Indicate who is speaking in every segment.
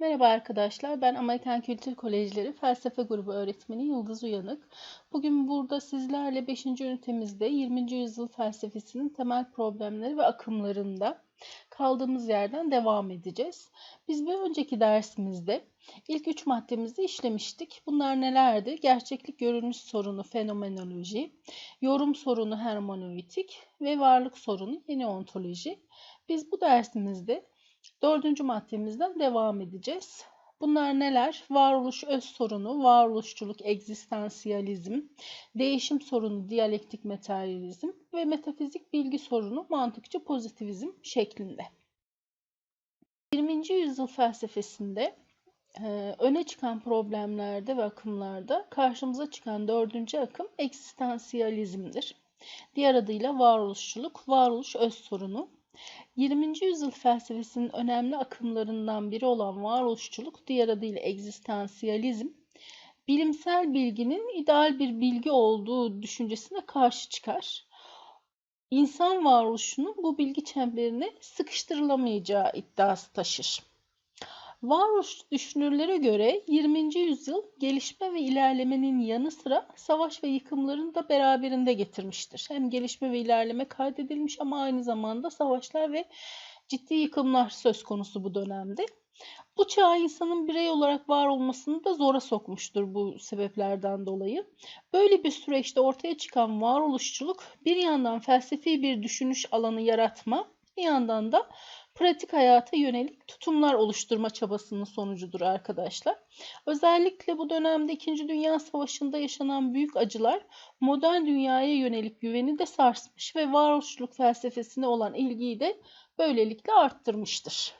Speaker 1: Merhaba arkadaşlar, ben Amerikan Kültür Kolejleri Felsefe Grubu öğretmeni Yıldız Uyanık. Bugün burada sizlerle 5. ünitemizde 20. yüzyıl felsefesinin temel problemleri ve akımlarında kaldığımız yerden devam edeceğiz. Biz bir önceki dersimizde ilk üç maddemizi işlemiştik. Bunlar nelerdi? Gerçeklik görünüş sorunu fenomenoloji, yorum sorunu hermeneutik ve varlık sorunu yeni ontoloji. Biz bu dersimizde Dördüncü maddemizden devam edeceğiz. Bunlar neler? Varoluş öz sorunu, varoluşçuluk, egzistansiyalizm, değişim sorunu, diyalektik materyalizm ve metafizik bilgi sorunu, mantıkçı pozitivizm şeklinde. 20. yüzyıl felsefesinde e, öne çıkan problemlerde ve akımlarda karşımıza çıkan dördüncü akım egzistansiyalizmdir. Diğer adıyla varoluşçuluk, varoluş öz sorunu, 20. yüzyıl felsefesinin önemli akımlarından biri olan varoluşçuluk, diğer adıyla egzistansiyalizm, bilimsel bilginin ideal bir bilgi olduğu düşüncesine karşı çıkar. İnsan varoluşunun bu bilgi çemberine sıkıştırılamayacağı iddiası taşır. Varoluş düşünürlere göre 20. yüzyıl gelişme ve ilerlemenin yanı sıra savaş ve yıkımlarını da beraberinde getirmiştir. Hem gelişme ve ilerleme kaydedilmiş ama aynı zamanda savaşlar ve ciddi yıkımlar söz konusu bu dönemde. Bu çağ insanın birey olarak var olmasını da zora sokmuştur bu sebeplerden dolayı. Böyle bir süreçte ortaya çıkan varoluşçuluk bir yandan felsefi bir düşünüş alanı yaratma, bir yandan da pratik hayata yönelik tutumlar oluşturma çabasının sonucudur arkadaşlar. Özellikle bu dönemde 2. Dünya Savaşı'nda yaşanan büyük acılar modern dünyaya yönelik güveni de sarsmış ve varoluşçuluk felsefesine olan ilgiyi de böylelikle arttırmıştır.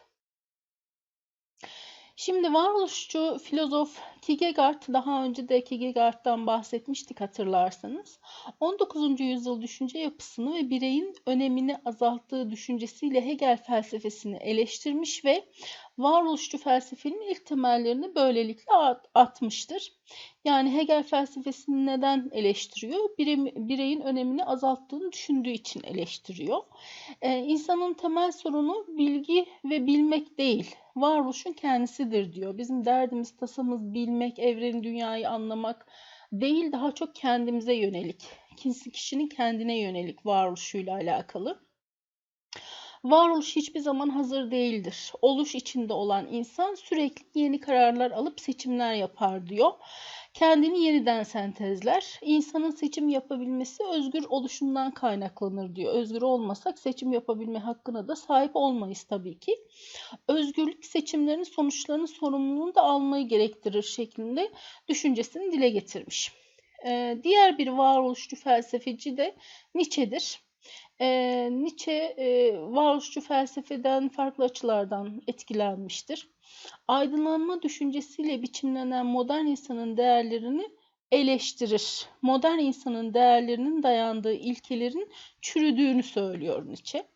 Speaker 1: Şimdi varoluşçu filozof Kierkegaard, daha önce de Kierkegaard'dan bahsetmiştik hatırlarsanız. 19. yüzyıl düşünce yapısını ve bireyin önemini azalttığı düşüncesiyle Hegel felsefesini eleştirmiş ve varoluşçu felsefenin ilk temellerini böylelikle atmıştır. Yani Hegel felsefesini neden eleştiriyor? Bireyin önemini azalttığını düşündüğü için eleştiriyor. Ee, insanın temel sorunu bilgi ve bilmek değil, varoluşun kendisidir diyor. Bizim derdimiz, tasamız bilmek, evreni, dünyayı anlamak değil, daha çok kendimize yönelik. Kişinin kendine yönelik varoluşuyla alakalı. Varoluş hiçbir zaman hazır değildir. Oluş içinde olan insan sürekli yeni kararlar alıp seçimler yapar diyor. Kendini yeniden sentezler. İnsanın seçim yapabilmesi özgür oluşundan kaynaklanır diyor. Özgür olmasak seçim yapabilme hakkına da sahip olmayız tabii ki. Özgürlük seçimlerin sonuçlarının sorumluluğunu da almayı gerektirir şeklinde düşüncesini dile getirmiş. Ee, diğer bir varoluşçu felsefeci de Nietzsche'dir. E, Nietzsche e, varoluşçu felsefeden farklı açılardan etkilenmiştir. Aydınlanma düşüncesiyle biçimlenen modern insanın değerlerini eleştirir. Modern insanın değerlerinin dayandığı ilkelerin çürüdüğünü söylüyor Nietzsche.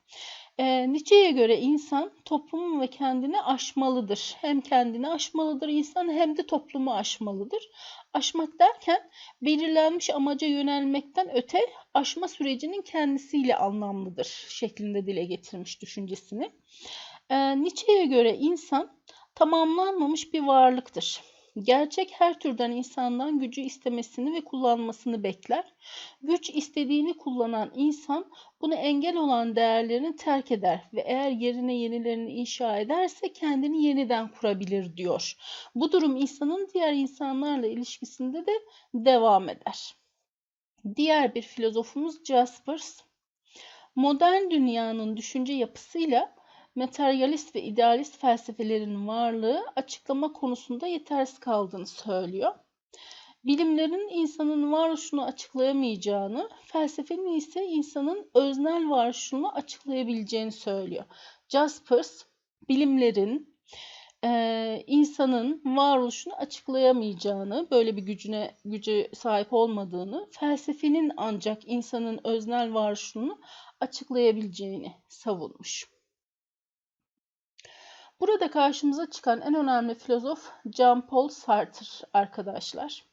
Speaker 1: E, Nietzsche'ye göre insan toplumu ve kendini aşmalıdır. Hem kendini aşmalıdır insan hem de toplumu aşmalıdır. Aşmak derken belirlenmiş amaca yönelmekten öte aşma sürecinin kendisiyle anlamlıdır şeklinde dile getirmiş düşüncesini. E, Nietzsche'ye göre insan tamamlanmamış bir varlıktır. Gerçek her türden insandan gücü istemesini ve kullanmasını bekler. Güç istediğini kullanan insan bunu engel olan değerlerini terk eder ve eğer yerine yenilerini inşa ederse kendini yeniden kurabilir diyor. Bu durum insanın diğer insanlarla ilişkisinde de devam eder. Diğer bir filozofumuz Jaspers. Modern dünyanın düşünce yapısıyla materyalist ve idealist felsefelerin varlığı açıklama konusunda yetersiz kaldığını söylüyor. Bilimlerin insanın varoluşunu açıklayamayacağını, felsefenin ise insanın öznel varoluşunu açıklayabileceğini söylüyor. Jaspers, bilimlerin e, insanın varoluşunu açıklayamayacağını, böyle bir gücüne gücü sahip olmadığını, felsefenin ancak insanın öznel varoluşunu açıklayabileceğini savunmuş. Burada karşımıza çıkan en önemli filozof Jean-Paul Sartre arkadaşlar.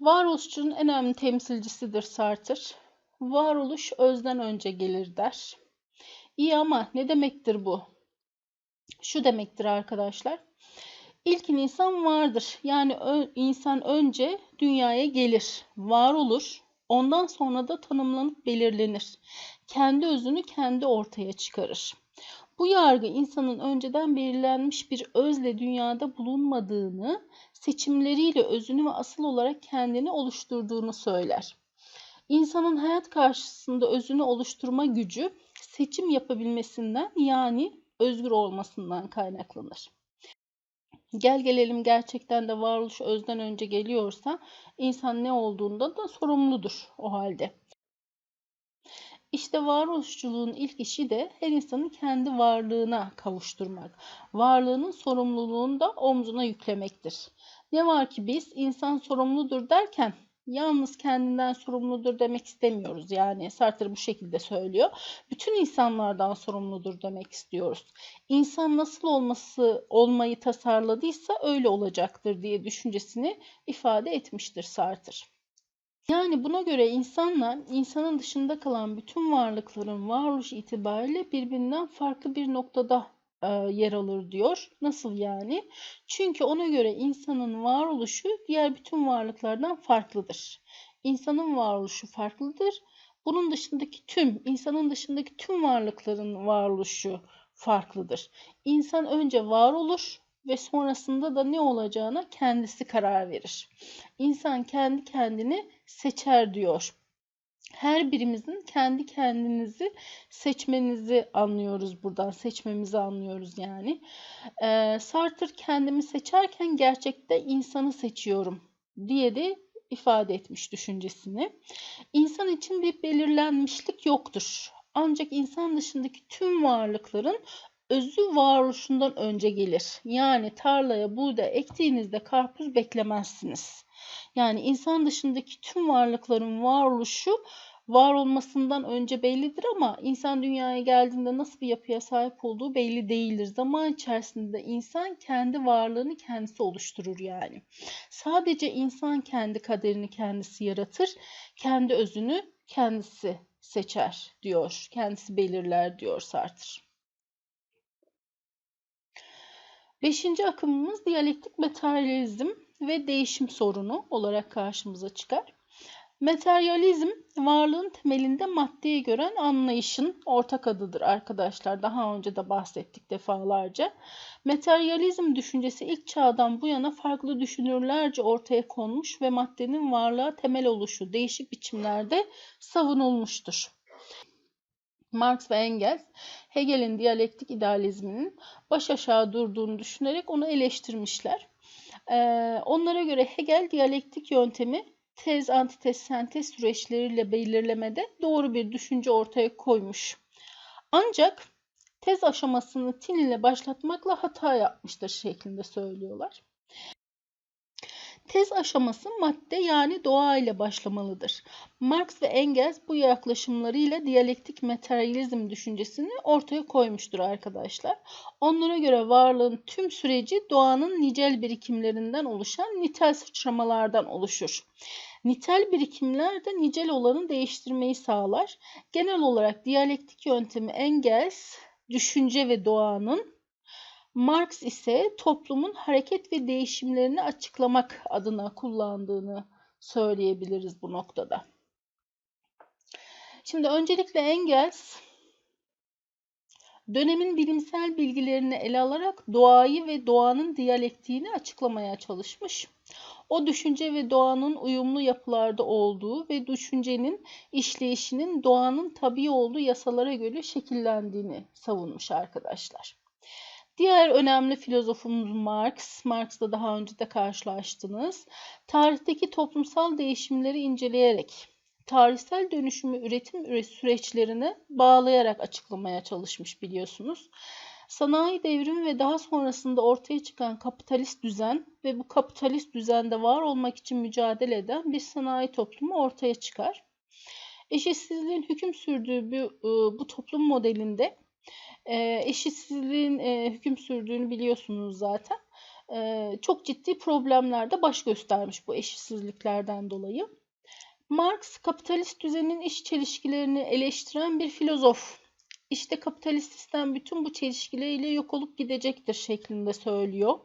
Speaker 1: Varoluşçunun en önemli temsilcisidir Sartre. Varoluş özden önce gelir der. İyi ama ne demektir bu? Şu demektir arkadaşlar. İlkin insan vardır. Yani insan önce dünyaya gelir, var olur. Ondan sonra da tanımlanıp belirlenir. Kendi özünü kendi ortaya çıkarır. Bu yargı insanın önceden belirlenmiş bir özle dünyada bulunmadığını, seçimleriyle özünü ve asıl olarak kendini oluşturduğunu söyler. İnsanın hayat karşısında özünü oluşturma gücü seçim yapabilmesinden yani özgür olmasından kaynaklanır. Gel gelelim gerçekten de varoluş özden önce geliyorsa insan ne olduğunda da sorumludur o halde. İşte varoluşçuluğun ilk işi de her insanın kendi varlığına kavuşturmak. Varlığının sorumluluğunu da omzuna yüklemektir. Ne var ki biz insan sorumludur derken yalnız kendinden sorumludur demek istemiyoruz. Yani Sartre bu şekilde söylüyor. Bütün insanlardan sorumludur demek istiyoruz. İnsan nasıl olması olmayı tasarladıysa öyle olacaktır diye düşüncesini ifade etmiştir Sartre. Yani buna göre insanla insanın dışında kalan bütün varlıkların varoluş itibariyle birbirinden farklı bir noktada e, yer alır diyor. Nasıl yani? Çünkü ona göre insanın varoluşu diğer bütün varlıklardan farklıdır. İnsanın varoluşu farklıdır. Bunun dışındaki tüm, insanın dışındaki tüm varlıkların varoluşu farklıdır. İnsan önce var olur ve sonrasında da ne olacağına kendisi karar verir. İnsan kendi kendini seçer diyor her birimizin kendi kendinizi seçmenizi anlıyoruz buradan. Seçmemizi anlıyoruz yani. Ee, Sartre kendimi seçerken gerçekte insanı seçiyorum diye de ifade etmiş düşüncesini. İnsan için bir belirlenmişlik yoktur. Ancak insan dışındaki tüm varlıkların özü varoluşundan önce gelir. Yani tarlaya buğday ektiğinizde karpuz beklemezsiniz. Yani insan dışındaki tüm varlıkların varoluşu var olmasından önce bellidir ama insan dünyaya geldiğinde nasıl bir yapıya sahip olduğu belli değildir. Zaman içerisinde insan kendi varlığını kendisi oluşturur yani. Sadece insan kendi kaderini kendisi yaratır, kendi özünü kendisi seçer diyor, kendisi belirler diyor Sartre. Beşinci akımımız diyalektik materyalizm ve değişim sorunu olarak karşımıza çıkar. Materyalizm varlığın temelinde maddeyi gören anlayışın ortak adıdır arkadaşlar. Daha önce de bahsettik defalarca. Materyalizm düşüncesi ilk çağdan bu yana farklı düşünürlerce ortaya konmuş ve maddenin varlığa temel oluşu değişik biçimlerde savunulmuştur. Marx ve Engels, Hegel'in diyalektik idealizminin baş aşağı durduğunu düşünerek onu eleştirmişler. Onlara göre Hegel diyalektik yöntemi tez, antitez, sentez süreçleriyle belirlemede doğru bir düşünce ortaya koymuş. Ancak tez aşamasını tin ile başlatmakla hata yapmıştır şeklinde söylüyorlar. Tez aşaması madde yani doğa ile başlamalıdır. Marx ve Engels bu yaklaşımlarıyla diyalektik materyalizm düşüncesini ortaya koymuştur arkadaşlar. Onlara göre varlığın tüm süreci doğanın nicel birikimlerinden oluşan nitel sıçramalardan oluşur. Nitel birikimler de nicel olanı değiştirmeyi sağlar. Genel olarak diyalektik yöntemi Engels, düşünce ve doğanın Marx ise toplumun hareket ve değişimlerini açıklamak adına kullandığını söyleyebiliriz bu noktada. Şimdi öncelikle Engels dönemin bilimsel bilgilerini ele alarak doğayı ve doğanın diyalektiğini açıklamaya çalışmış. O düşünce ve doğanın uyumlu yapılarda olduğu ve düşüncenin işleyişinin doğanın tabii olduğu yasalara göre şekillendiğini savunmuş arkadaşlar. Diğer önemli filozofumuz Marx. Marx'la daha önce de karşılaştınız. Tarihteki toplumsal değişimleri inceleyerek tarihsel dönüşümü üretim süreçlerini bağlayarak açıklamaya çalışmış biliyorsunuz. Sanayi devrimi ve daha sonrasında ortaya çıkan kapitalist düzen ve bu kapitalist düzende var olmak için mücadele eden bir sanayi toplumu ortaya çıkar. Eşitsizliğin hüküm sürdüğü bu, bu toplum modelinde e, eşitsizliğin e, hüküm sürdüğünü biliyorsunuz zaten. E, çok ciddi problemler de baş göstermiş bu eşitsizliklerden dolayı. Marx kapitalist düzenin iş çelişkilerini eleştiren bir filozof İşte kapitalist sistem bütün bu çelişkileriyle yok olup gidecektir şeklinde söylüyor.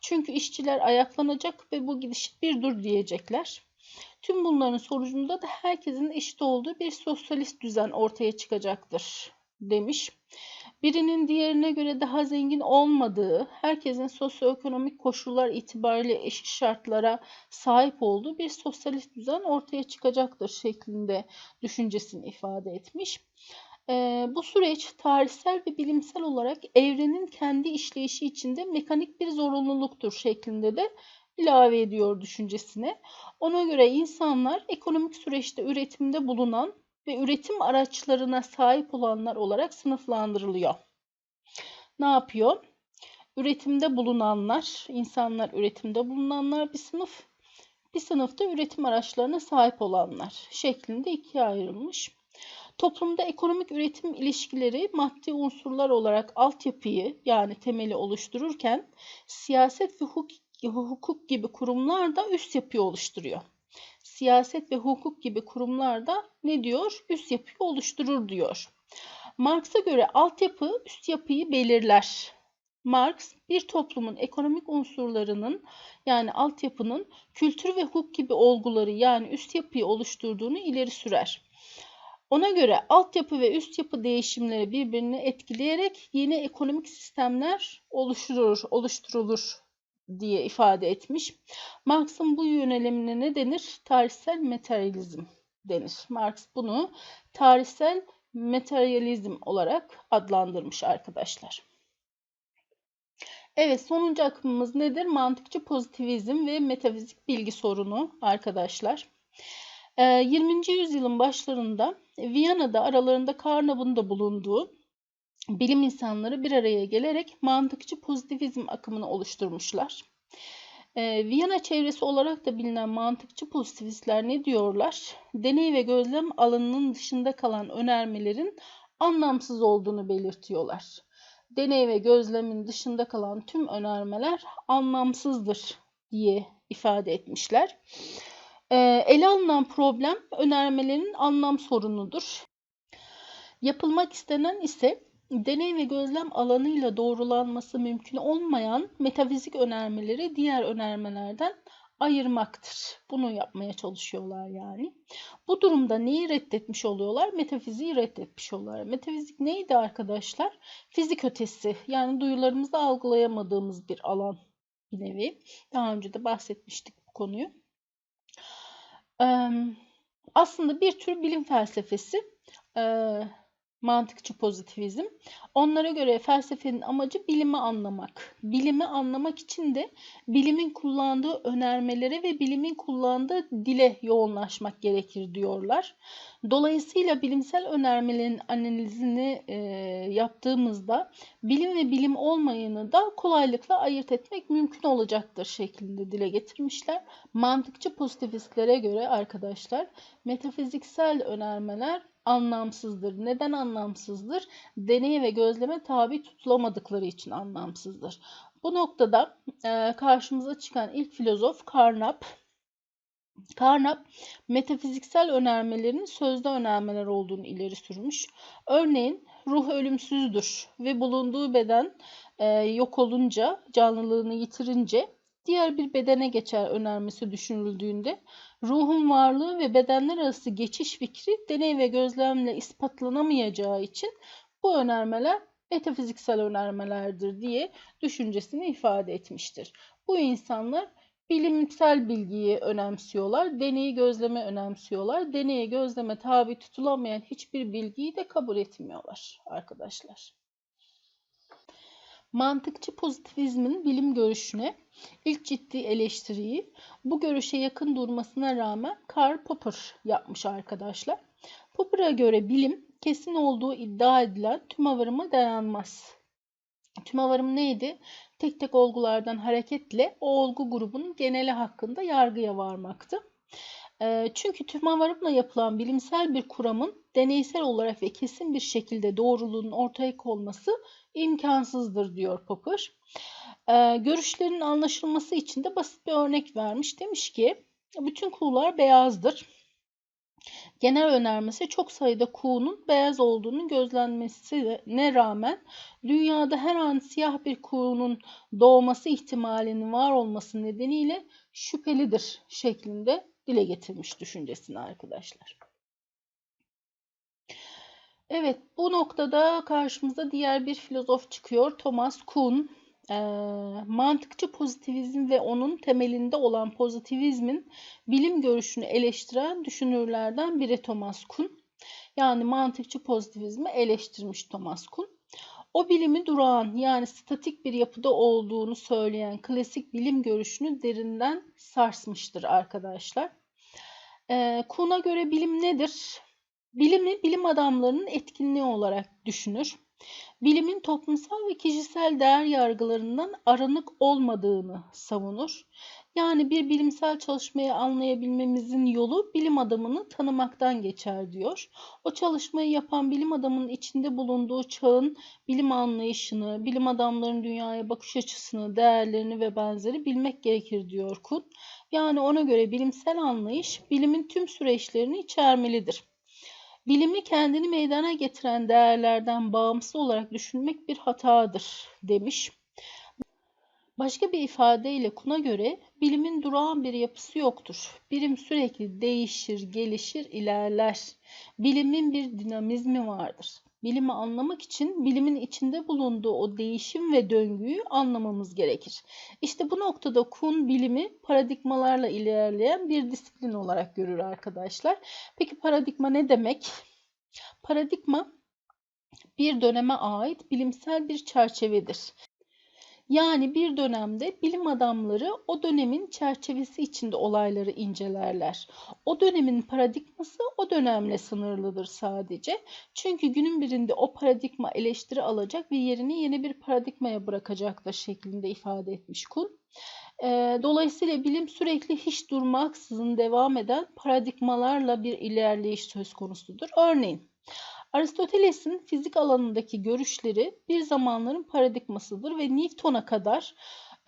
Speaker 1: Çünkü işçiler ayaklanacak ve bu gidiş bir dur diyecekler. Tüm bunların sonucunda da herkesin eşit olduğu bir sosyalist düzen ortaya çıkacaktır demiş. Birinin diğerine göre daha zengin olmadığı, herkesin sosyoekonomik koşullar itibariyle eşit şartlara sahip olduğu bir sosyalist düzen ortaya çıkacaktır şeklinde düşüncesini ifade etmiş. E, bu süreç tarihsel ve bilimsel olarak evrenin kendi işleyişi içinde mekanik bir zorunluluktur şeklinde de ilave ediyor düşüncesine. Ona göre insanlar ekonomik süreçte üretimde bulunan ve üretim araçlarına sahip olanlar olarak sınıflandırılıyor. Ne yapıyor? Üretimde bulunanlar, insanlar üretimde bulunanlar bir sınıf, bir sınıfta üretim araçlarına sahip olanlar şeklinde ikiye ayrılmış. Toplumda ekonomik üretim ilişkileri maddi unsurlar olarak altyapıyı yani temeli oluştururken siyaset ve hukuk, hukuk gibi kurumlar da üst yapıyı oluşturuyor. Siyaset ve hukuk gibi kurumlar da ne diyor? Üst yapıyı oluşturur diyor. Marx'a göre altyapı üst yapıyı belirler. Marx bir toplumun ekonomik unsurlarının yani altyapının kültür ve hukuk gibi olguları yani üst yapıyı oluşturduğunu ileri sürer. Ona göre altyapı ve üst yapı değişimleri birbirini etkileyerek yeni ekonomik sistemler oluşturur, oluşturulur diye ifade etmiş. Marx'ın bu yönelimine ne denir? Tarihsel materyalizm denir. Marx bunu tarihsel materyalizm olarak adlandırmış arkadaşlar. Evet sonuncu akımımız nedir? Mantıkçı pozitivizm ve metafizik bilgi sorunu arkadaşlar. 20. yüzyılın başlarında Viyana'da aralarında Carnap'ın da bulunduğu bilim insanları bir araya gelerek mantıkçı pozitivizm akımını oluşturmuşlar. Viyana çevresi olarak da bilinen mantıkçı pozitivistler ne diyorlar? Deney ve gözlem alanının dışında kalan önermelerin anlamsız olduğunu belirtiyorlar. Deney ve gözlemin dışında kalan tüm önermeler anlamsızdır diye ifade etmişler. Ee, ele alınan problem önermelerin anlam sorunudur. Yapılmak istenen ise deney ve gözlem alanıyla doğrulanması mümkün olmayan metafizik önermeleri diğer önermelerden ayırmaktır. Bunu yapmaya çalışıyorlar yani. Bu durumda neyi reddetmiş oluyorlar? Metafiziği reddetmiş oluyorlar. Metafizik neydi arkadaşlar? Fizik ötesi yani duyularımızda algılayamadığımız bir alan bir nevi. Daha önce de bahsetmiştik bu konuyu aslında bir tür bilim felsefesi mantıkçı pozitivizm. Onlara göre felsefenin amacı bilimi anlamak. Bilimi anlamak için de bilimin kullandığı önermelere ve bilimin kullandığı dile yoğunlaşmak gerekir diyorlar. Dolayısıyla bilimsel önermelerin analizini e, yaptığımızda bilim ve bilim olmayanı da kolaylıkla ayırt etmek mümkün olacaktır şeklinde dile getirmişler. Mantıkçı pozitivistlere göre arkadaşlar metafiziksel önermeler anlamsızdır. Neden anlamsızdır? Deneye ve gözleme tabi tutulamadıkları için anlamsızdır. Bu noktada e, karşımıza çıkan ilk filozof Carnap. Carnap metafiziksel önermelerin sözde önermeler olduğunu ileri sürmüş. Örneğin ruh ölümsüzdür ve bulunduğu beden e, yok olunca, canlılığını yitirince diğer bir bedene geçer önermesi düşünüldüğünde ruhun varlığı ve bedenler arası geçiş fikri deney ve gözlemle ispatlanamayacağı için bu önermeler metafiziksel önermelerdir diye düşüncesini ifade etmiştir. Bu insanlar bilimsel bilgiyi önemsiyorlar, deneyi gözleme önemsiyorlar. Deneye gözleme tabi tutulamayan hiçbir bilgiyi de kabul etmiyorlar arkadaşlar. Mantıkçı pozitivizmin bilim görüşüne ilk ciddi eleştiriyi bu görüşe yakın durmasına rağmen Karl Popper yapmış arkadaşlar. Popper'a göre bilim kesin olduğu iddia edilen tüm avarıma dayanmaz. Tüm avarım neydi? Tek tek olgulardan hareketle o olgu grubunun geneli hakkında yargıya varmaktı. Çünkü tüm avarımla yapılan bilimsel bir kuramın deneysel olarak ve kesin bir şekilde doğruluğunun ortaya konması imkansızdır diyor Popper. Ee, görüşlerin anlaşılması için de basit bir örnek vermiş. Demiş ki bütün kuğular beyazdır. Genel önermesi çok sayıda kuğunun beyaz olduğunu gözlenmesine rağmen dünyada her an siyah bir kuğunun doğması ihtimalinin var olması nedeniyle şüphelidir şeklinde dile getirmiş düşüncesini arkadaşlar. Evet, bu noktada karşımıza diğer bir filozof çıkıyor. Thomas Kuhn. Ee, mantıkçı pozitivizm ve onun temelinde olan pozitivizmin bilim görüşünü eleştiren düşünürlerden biri Thomas Kuhn. Yani mantıkçı pozitivizmi eleştirmiş Thomas Kuhn. O bilimi durağan yani statik bir yapıda olduğunu söyleyen klasik bilim görüşünü derinden sarsmıştır arkadaşlar. Ee, Kuhn'a göre bilim nedir? Bilimi bilim adamlarının etkinliği olarak düşünür. Bilimin toplumsal ve kişisel değer yargılarından aranık olmadığını savunur. Yani bir bilimsel çalışmayı anlayabilmemizin yolu bilim adamını tanımaktan geçer diyor. O çalışmayı yapan bilim adamının içinde bulunduğu çağın bilim anlayışını, bilim adamlarının dünyaya bakış açısını, değerlerini ve benzeri bilmek gerekir diyor Kuhn. Yani ona göre bilimsel anlayış bilimin tüm süreçlerini içermelidir. Bilimi kendini meydana getiren değerlerden bağımsız olarak düşünmek bir hatadır demiş. Başka bir ifadeyle Kuhn'a göre bilimin durağan bir yapısı yoktur. Bilim sürekli değişir, gelişir, ilerler. Bilimin bir dinamizmi vardır. Bilimi anlamak için bilimin içinde bulunduğu o değişim ve döngüyü anlamamız gerekir. İşte bu noktada Kuhn bilimi paradigmalarla ilerleyen bir disiplin olarak görür arkadaşlar. Peki paradigma ne demek? Paradigma bir döneme ait bilimsel bir çerçevedir. Yani bir dönemde bilim adamları o dönemin çerçevesi içinde olayları incelerler. O dönemin paradigması o dönemle sınırlıdır sadece. Çünkü günün birinde o paradigma eleştiri alacak ve yerini yeni bir paradigmaya bırakacaktır şeklinde ifade etmiş Kuhn. Dolayısıyla bilim sürekli hiç durmaksızın devam eden paradigmalarla bir ilerleyiş söz konusudur. Örneğin Aristoteles'in fizik alanındaki görüşleri bir zamanların paradigmasıdır ve Newton'a kadar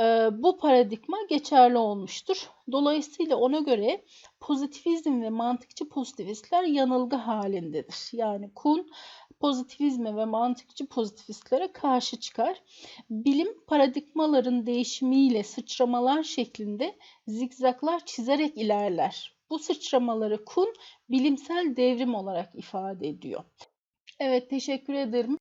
Speaker 1: e, bu paradigma geçerli olmuştur. Dolayısıyla ona göre pozitivizm ve mantıkçı pozitivistler yanılgı halindedir. Yani Kuhn pozitivizme ve mantıkçı pozitivistlere karşı çıkar. Bilim paradigmaların değişimiyle sıçramalar şeklinde zigzaklar çizerek ilerler. Bu sıçramaları Kuhn bilimsel devrim olarak ifade ediyor. Evet teşekkür ederim.